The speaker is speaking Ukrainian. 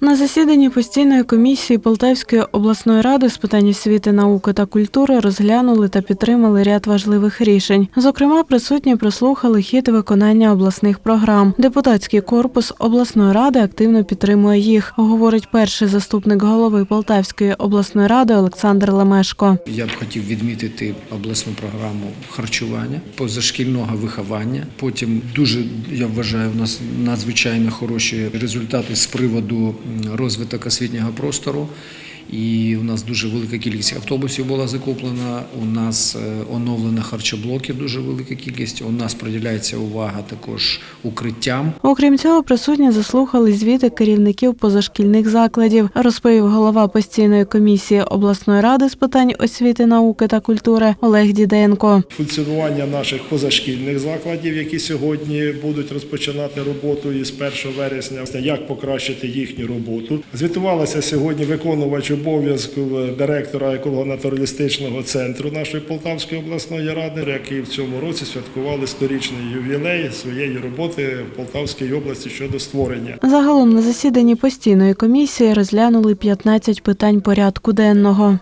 На засіданні постійної комісії Полтавської обласної ради з питань освіти, науки та культури розглянули та підтримали ряд важливих рішень. Зокрема, присутні прослухали хід виконання обласних програм. Депутатський корпус обласної ради активно підтримує їх, говорить перший заступник голови Полтавської обласної ради Олександр Лемешко. Я б хотів відмітити обласну програму харчування, позашкільного виховання. Потім дуже я вважаю, у нас надзвичайно хороші результати з приводу розвиток освітнього простору. І у нас дуже велика кількість автобусів була закуплена. У нас е, оновлено харчоблоки, дуже велика кількість. У нас приділяється увага також укриттям. Окрім цього, присутні заслухали звіти керівників позашкільних закладів, розповів голова постійної комісії обласної ради з питань освіти, науки та культури Олег Діденко. функціонування наших позашкільних закладів, які сьогодні будуть розпочинати роботу із 1 вересня, як покращити їхню роботу. Звітувалася сьогодні виконувач обов'язків директора еколого-натуралістичного центру нашої Полтавської обласної ради, які в цьому році святкували сторічний ювілей своєї роботи в Полтавській області щодо створення. Загалом на засіданні постійної комісії розглянули 15 питань порядку денного.